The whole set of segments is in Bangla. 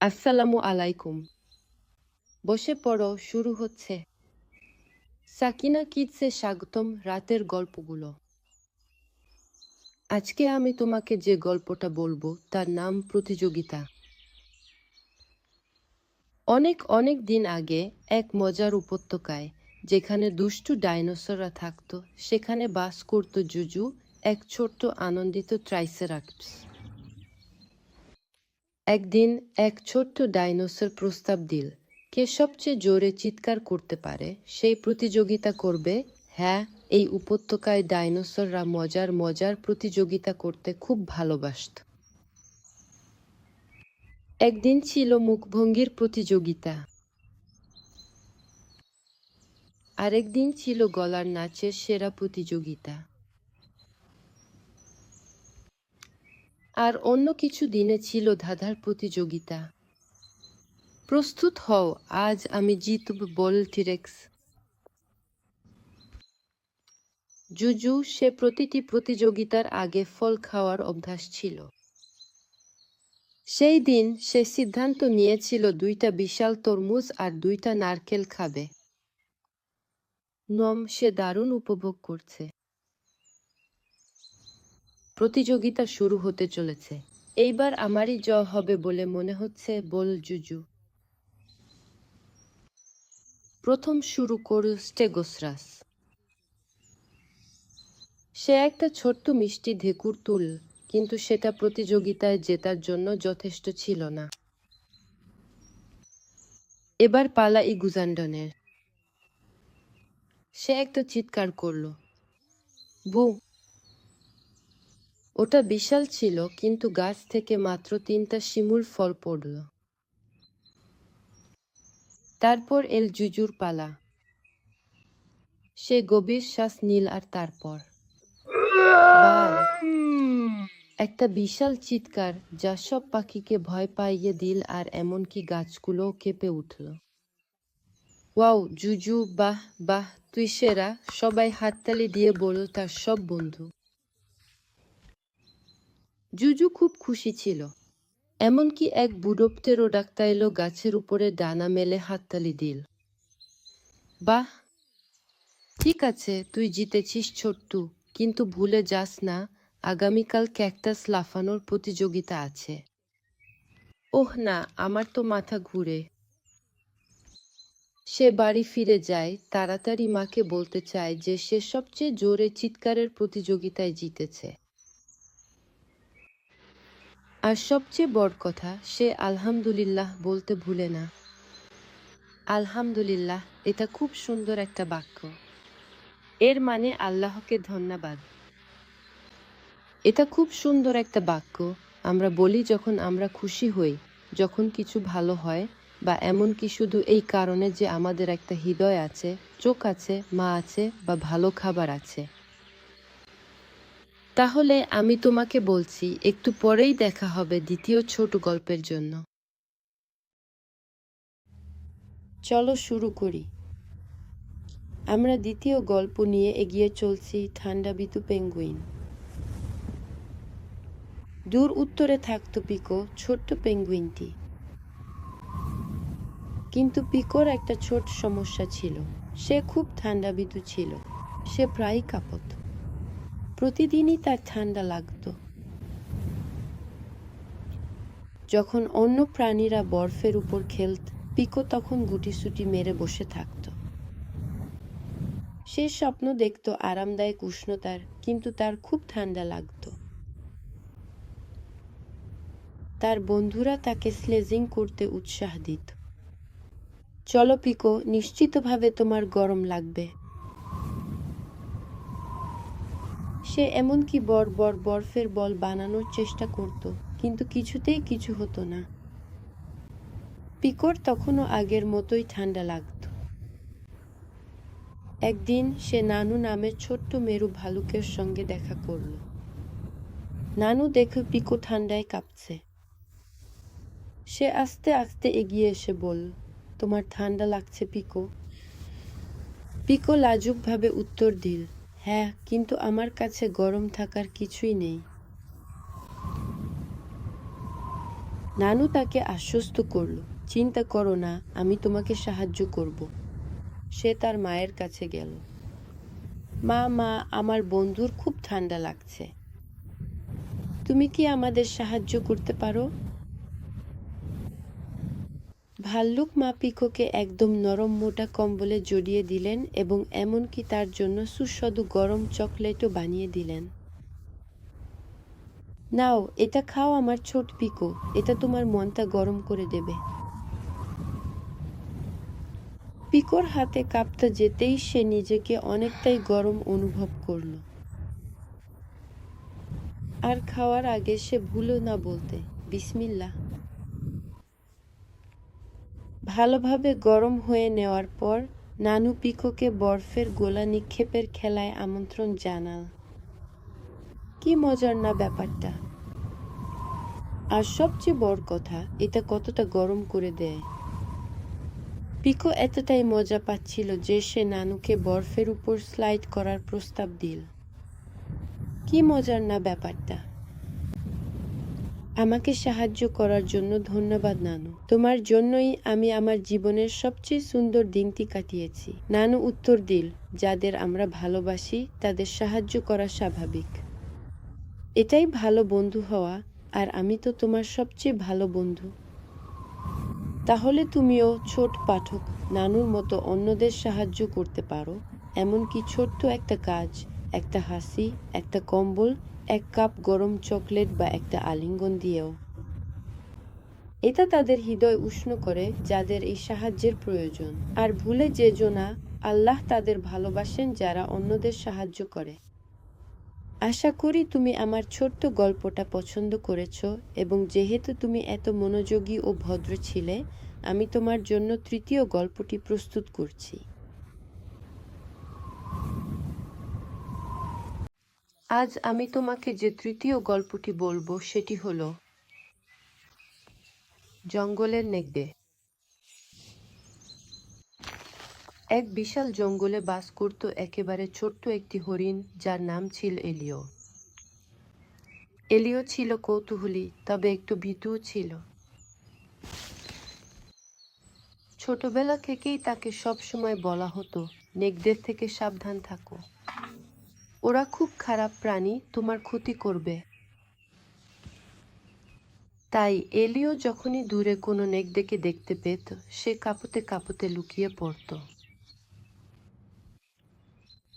আসসালামু আলাইকুম। বসে পড়ো, শুরু হচ্ছে। সাকিনা কিডসে স্বাগতম রাতের গল্পগুলো। আজকে আমি তোমাকে যে গল্পটা বলব, তার নাম প্রতিযোগিতা। অনেক অনেক দিন আগে এক মজার উপত্যকায়, যেখানে দুষ্টু ডাইনোসররা থাকতো, সেখানে বাস করত জুজু, এক ছোট্ট আনন্দিত ট্রাইসেরাপস। একদিন এক ছোট্ট ডাইনোসর প্রস্তাব দিল, কে সবচেয়ে জোরে চিৎকার করতে পারে, সেই প্রতিযোগিতা করবে। হ্যাঁ এই উপত্যকায় ডাইনোসররা মজার মজার প্রতিযোগিতা করতে খুব ভালোবাসত। একদিন ছিল মুখভঙ্গির প্রতিযোগিতা। আরেকদিন ছিল গলার নাচের সেরা প্রতিযোগিতা। আর অন্য কিছু দিনে ছিল ধাঁধার প্রতিযোগিতা। প্রস্তুত হও, আজ আমি জিতব বল টিরেক্স। জুজু, সে প্রতিটি প্রতিযোগিতার আগে ফল খাওয়ার অভ্যাস ছিল। সেই দিন সে সিদ্ধান্ত নিয়েছিল দুইটা বিশাল তরমুজ আর দুইটা নারকেল খাবে। নম, সে দারুণ উপভোগ করছে। প্রতিযোগিতা শুরু হতে চলেছে। এইবার আমারই জ হবে বলে মনে হচ্ছে বল জুজু। প্রথম শুরু করল স্টেগোসরাস। সে একটা ছোট্ট মিষ্টি ধেকুর তুল, কিন্তু সেটা প্রতিযোগিতায় জেতার জন্য যথেষ্ট ছিল না। এবার পালা ইগুজান্ডনের। সে একটা চিৎকার করল, বউ ওটা বিশাল ছিল, কিন্তু গাছ থেকে মাত্র তিনটা শিমুল ফল পড়ল। তারপর এল জুজুর পালা। সে গভীর শ্বাস নীল আর তারপর। একটা বিশাল চিৎকার যা সব পাখিকে ভয় পাইয়ে দিল আর এমনকি গাছগুলো কেঁপে উঠল। ওয়াও, জুজু, বাহ বাহ, তুই সেরা। সবাই হাততালি দিয়ে বলল, তার সব বন্ধু। জুজু খুব খুশি ছিল। এমনকি এক বুড়ো ডাক্তার এলো গাছের উপরে ডানা মেলে হাততালি দিল। বাহ! ঠিক আছে, তুই জিতেছিস ছোট্টু, কিন্তু ভুলে যাস না, আগামীকাল ক্যাকটাস লাফানোর প্রতিযোগিতা আছে। ওহ না, আমার তো মাথা ঘুরে। সে বাড়ি ফিরে যায়, তাড়াতাড়ি মাকে বলতে চায় যে সে সবচেয়ে জোরে চিৎকারের প্রতিযোগিতায় জিতেছে। আর সবচেয়ে বড় কথা, সে আলহামদুলিল্লাহ বলতে ভুলে না। আলহামদুলিল্লাহ, এটা খুব সুন্দর একটা বাক্য। এর মানে আল্লাহকে ধন্যবাদ। এটা খুব সুন্দর একটা বাক্য। আমরা বলি যখন আমরা খুশি হই, যখন কিছু ভালো হয়, বা এমন কি শুধু এই কারণে যে আমাদের একটা হৃদয় আছে, চোখ আছে, মা আছে, বা ভালো খাবার আছে। তাহলে আমি তোমাকে বলছি, একটু পরেই দেখা হবে দ্বিতীয় ছোট গল্পের জন্য। চলো শুরু করি। আমরা দ্বিতীয় গল্প নিয়ে এগিয়ে চলছি, ঠান্ডা বিতু পেঙ্গুইন। দূর উত্তরে থাকতো পিকো, ছোট্ট পেঙ্গুইনটি। কিন্তু পিকোর একটা ছোট সমস্যা ছিল। সে খুব ঠান্ডা বিতু ছিল। সে প্রায়ই কাঁপত। প্রতিদিনই তার ঠান্ডা লাগতো। যখন অন্য প্রাণীরা বরফের উপর খেলত, পিকো তখন গুটিসুটি মেরে বসে থাকত। সে স্বপ্ন দেখত আরামদায়ক উষ্ণতার, কিন্তু তার খুব ঠান্ডা লাগতো। তার বন্ধুরা তাকে স্লেজিং করতে উৎসাহ দিত। চলো পিকো, নিশ্চিতভাবে তোমার গরম লাগবে। সে এমনকি বড় বড় বরফের বল বানানোর চেষ্টা করত, কিন্তু কিছুতেই কিছু হতো না। পিকোর তখনও আগের মতোই ঠান্ডা লাগত। একদিন সে নানু নামের ছোট্ট মেরু ভালুকের সঙ্গে দেখা করল। নানু দেখে পিকো ঠান্ডায় কাঁপছে। সে আস্তে আস্তে এগিয়ে এসে বলল, তোমার ঠান্ডা লাগছে পিকো পিকো লাজুকভাবে উত্তর দিল হ্যাঁ কিন্তু আমার কাছে গরম থাকার কিছুই নেই। নানু তাকে আশ্বস্ত করল। চিন্তা করো না, আমি তোমাকে সাহায্য করব। সে তার মায়ের কাছে গেল। মা মা, আমার বন্ধুর খুব ঠান্ডা লাগছে। তুমি কি আমাদের সাহায্য করতে পারো? ভাল্লুক মা পিকোকে একদম নরম মোটা কম্বলে জড়িয়ে দিলেন এবং এমনকি তার জন্য সুস্বাদু গরম চকলেটও বানিয়ে দিলেন। নাও, এটা খাও আমার ছোট পিকো, এটা তোমার মনটা গরম করে দেবে। পিকোর হাতে কাঁপতে যেতেই সে নিজেকে অনেকটাই গরম অনুভব করল। আর খাওয়ার আগে সে ভুলো না বলতে বিসমিল্লা ভালোভাবে গরম হয়ে নেওয়ার পর নানু পিকোকে বরফের গোলা নিক্ষেপের খেলায় আমন্ত্রণ জানাল। কি মজার না ব্যাপারটা? আর সবচেয়ে বড় কথা, এটা কতটা গরম করে দেয়। পিকো এতটাই মজা পাচ্ছিল যে সে নানুকে বরফের উপর স্লাইড করার প্রস্তাব দিল। কি মজার না ব্যাপারটা? আমাকে সাহায্য করার জন্য ধন্যবাদ, নানু। তোমার জন্যই আমি আমার জীবনের সবচেয়ে সুন্দর দিনটি কাটিয়েছি। নানু উত্তর দিল, যাদের আমরা ভালোবাসি, তাদের সাহায্য করা স্বাভাবিক। এটাই ভালো বন্ধু হওয়া, আর আমি তো তোমার সবচেয়ে ভালো বন্ধু। তাহলে তুমিও ছোট পাঠক, নানুর মতো অন্যদের সাহায্য করতে পারো। এমনকি ছোট্ট একটা কাজ একটা হাসি, একটা কম্বল এক কাপ গরম চকলেট বা একটা আলিঙ্গন দিয়েও। এটা তাদের হৃদয় উষ্ণ করে, যাদের এই সাহায্যের প্রয়োজন। আর ভুলে যেজো না, আল্লাহ তাদের ভালোবাসেন যারা অন্যদের সাহায্য করে। আশা করি তুমি আমার ছোট্ট গল্পটা পছন্দ করেছ এবং যেহেতু তুমি এত মনোযোগী ও ভদ্র ছিলে, আমি তোমার জন্য তৃতীয় গল্পটি প্রস্তুত করছি। আজ আমি তোমাকে যে তৃতীয় গল্পটি বলব, সেটি হল জঙ্গলের নেকড়ে। এক বিশাল জঙ্গলে বাস করত একেবারে ছোট্ট একটি হরিণ, যার নাম ছিল এলিও। এলিও ছিল কৌতূহলী, তবে একটু ভীতুও ছিল। ছোটবেলা থেকেই তাকে সব সময় বলা হতো, নেকড়ের থেকে সাবধান থাকো। ওরা খুব খারাপ প্রাণী, তোমার ক্ষতি করবে। তাই এলিও যখনই দূরে কোনো নেকড়েকে দেখতে পেত, সে কাঁপতে কাঁপতে লুকিয়ে পড়ত।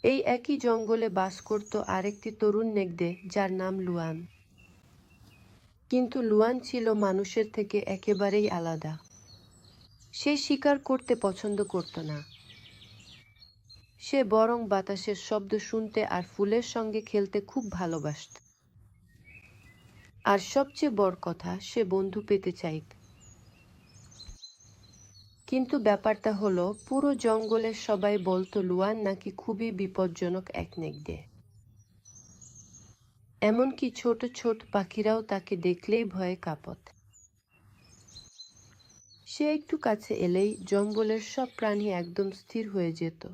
এই একই জঙ্গলে বাস করত আরেকটি তরুণ নেকদে, যার নাম লুয়ান। কিন্তু লুয়ান ছিল মানুষের থেকে একেবারেই আলাদা। সে শিকার করতে পছন্দ করত না। সে বরং বাতাসের শব্দ শুনতে আর ফুলের সঙ্গে খেলতে খুব ভালোবাসত। আর সবচেয়ে বড় কথা, সে বন্ধু পেতে চাইত। কিন্তু ব্যাপারটা হলো, পুরো জঙ্গলের সবাই বলতো, লুয়ান নাকি খুবই বিপজ্জনক এক নেকড়ে এমনকি ছোট ছোট পাখিরাও তাকে দেখলেই ভয়ে কাঁপত। সে একটু কাছে এলেই জঙ্গলের সব প্রাণী একদম স্থির হয়ে যেত।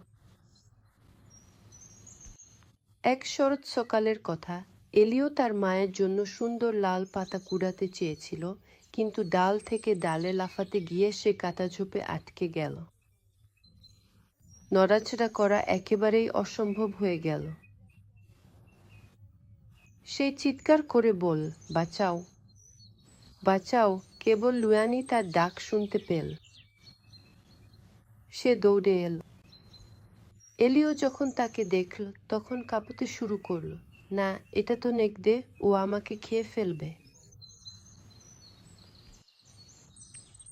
এক শরৎ সকালের কথা। এলিও তার মায়ের জন্য সুন্দর লাল পাতা কুড়াতে চেয়েছিল, কিন্তু ডাল থেকে ডালে লাফাতে গিয়ে সে কাটা ঝোপে আটকে গেল। নড়াচড়া করা একেবারেই অসম্ভব হয়ে গেল। সে চিৎকার করে বল, বাঁচাও। বাঁচাও, কেবল লুয়ানি তার ডাক শুনতে পেল। সে দৌড়ে এলো। এলিও যখন তাকে দেখল, তখন কাঁপতে শুরু করল, না, এটা তো নেকদে ও আমাকে খেয়ে ফেলবে।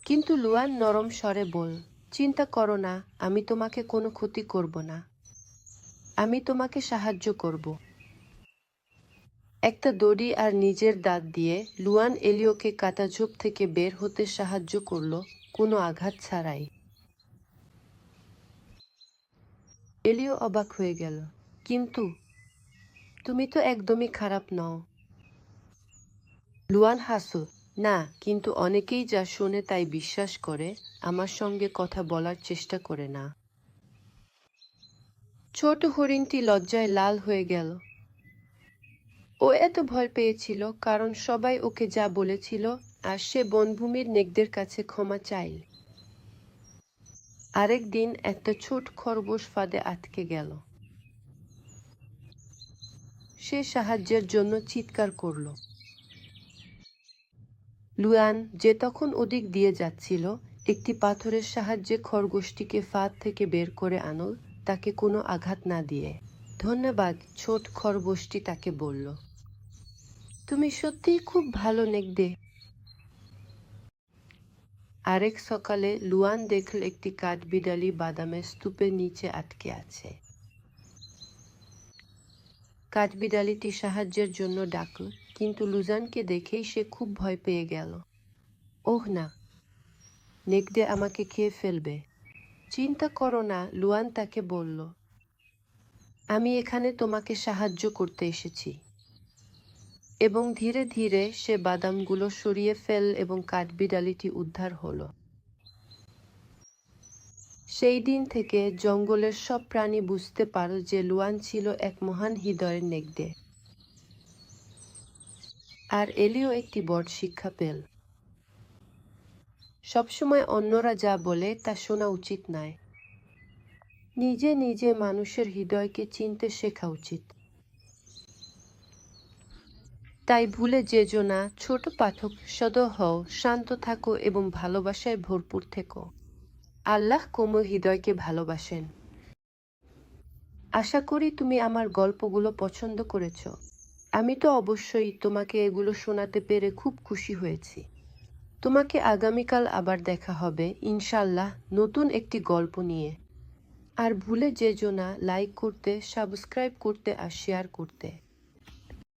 কিন্তু লুয়ান নরম স্বরে বল চিন্তা করো না, আমি তোমাকে কোনো ক্ষতি করব না। আমি তোমাকে সাহায্য করব। একটা দড়ি আর নিজের দাঁত দিয়ে লুয়ান এলিওকে কাটাঝোপ থেকে বের হতে সাহায্য করল, কোনো আঘাত ছাড়াই। এলিও অবাক হয়ে গেল। কিন্তু তুমি তো একদমই খারাপ নও। লুয়ান হাসু। না কিন্তু অনেকেই যা শোনে তাই বিশ্বাস করে আমার সঙ্গে কথা বলার চেষ্টা করে না। ছোট হরিণটি লজ্জায় লাল হয়ে গেল। ও এত ভয় পেয়েছিল কারণ সবাই ওকে যা বলেছিল আর সে বনভূমির নেকদের কাছে ক্ষমা চাইল। আরেক দিন একটা ছোট খরগোশ ফাঁদে আটকে গেল। সে সাহায্যের জন্য চিৎকার করল। লুয়ান যে তখন ওদিক দিয়ে যাচ্ছিল, একটি পাথরের সাহায্যে খরগোশটিকে ফাঁদ থেকে বের করে আনল, তাকে কোনো আঘাত না দিয়ে। ধন্যবাদ, ছোট খরগোশটি তাকে বলল। তুমি সত্যিই খুব ভালো নেকদে আরেক সকালে লুয়ান দেখল একটি কাঠবিড়ালি বাদামের স্তূপের নিচে আটকে আছে। কাঠবিড়ালিটি সাহায্যের জন্য ডাকল, কিন্তু লুজানকে দেখেই সে খুব ভয় পেয়ে গেল। ওহ না নেকদে আমাকে খেয়ে ফেলবে। চিন্তা করো না, লুয়ান তাকে বলল। আমি এখানে তোমাকে সাহায্য করতে এসেছি। এবং ধীরে ধীরে সে বাদামগুলো সরিয়ে ফেল এবং কাঠবিড়ালিটি উদ্ধার হলো। সেই দিন থেকে জঙ্গলের সব প্রাণী বুঝতে পারল যে লুয়ান ছিল এক মহান হৃদয়ের নেকদে আর এলিও একটি বড় শিক্ষা পেল। সবসময় অন্যরা যা বলে তা শোনা উচিত নয়। নিজে নিজে মানুষের হৃদয়কে চিনতে শেখা উচিত। তাই ভুলে যেজো না, ছোট পাঠক সদ হও, শান্ত থাকো এবং ভালোবাসায় ভরপুর থেকো। আল্লাহ কোমল হৃদয়কে ভালোবাসেন। আশা করি তুমি আমার গল্পগুলো পছন্দ করেছ। আমি তো অবশ্যই তোমাকে এগুলো শোনাতে পেরে খুব খুশি হয়েছি। তোমাকে আগামীকাল আবার দেখা হবে ইনশাল্লাহ নতুন একটি গল্প নিয়ে। আর ভুলে যেজো না লাইক করতে সাবস্ক্রাইব করতে আর শেয়ার করতে।